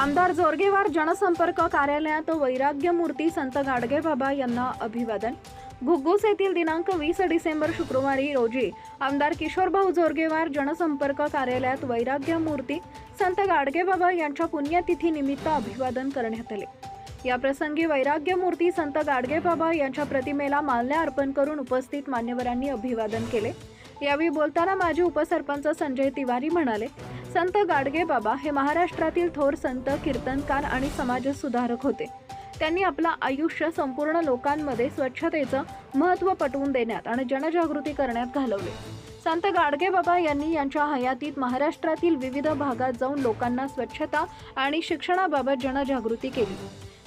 आमदार जोरगेवार जनसंपर्क कार्यालयात वैराग्य मूर्ती संत गाडगेबाबा यांना अभिवादन. घुग्गुस येथील दिनांक वीस डिसेंबर शुक्रवारी रोजी आमदार किशोरभाऊ जोरगेवार जनसंपर्क कार्यालयात वैराग्य मूर्ती संत गाडगेबाबा यांच्या पुण्यतिथीनिमित्त अभिवादन करण्यात आले. या प्रसंगी वैराग्यमूर्ती संत गाडगेबाबा यांच्या प्रतिमेला माल्या अर्पण करून उपस्थित मान्यवरांनी अभिवादन केले. यावेळी बोलताना माजी उपसरपंच संजय तिवारी म्हणाले संत गाडगे बाबा हे महाराष्ट्रातील थोर संत कीर्तनकार आणि समाजसुधारक होते. त्यांनी आपलं आयुष्य संपूर्ण लोकांमध्ये स्वच्छतेचं महत्त्व पटवून देण्यात आणि जनजागृती करण्यात घालवले. संत गाडगे बाबा यांनी यांच्या हयातीत महाराष्ट्रातील विविध भागात जाऊन लोकांना स्वच्छता आणि शिक्षणाबाबत जनजागृती केली.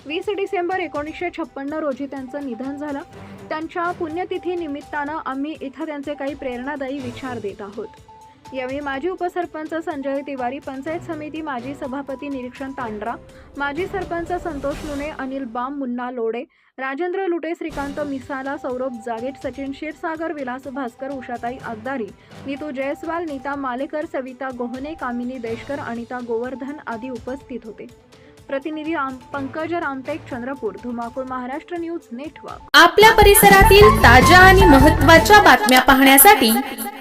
वीस डिसेंबर एकोणीसशे छप्पन्न रोजी त्यांचं निधन झालं. त्यांच्या पुण्यतिथी निमित्तानं आम्ही इथं त्यांचे काही प्रेरणादायी विचार देत आहोत. यावेळी माजी उपसरपंच संजय तिवारी पंचायत समिती माजी सभापती निरीक्षण तांड्रा माजी सरपंच संतोष लुणे अनिल बाम मुन्ना लोडे राजेंद्र लुटे श्रीकांत मिसाला सौरभ जागेट सचिन क्षीरसागर विलास भास्कर उषाताई आगदारी नीतू जयस्वाल नीता मालेकर सविता गोहने कामिनी देशकर अनिता गोवर्धन आदी उपस्थित होते. प्रतिनिधी राम पंकज रामटेक चंद्रपूर धुमाकूळ महाराष्ट्र न्यूज नेटवर्क. आपल्या परिसरातील ताज्या आणि महत्त्वाच्या बातम्या पाहण्यासाठी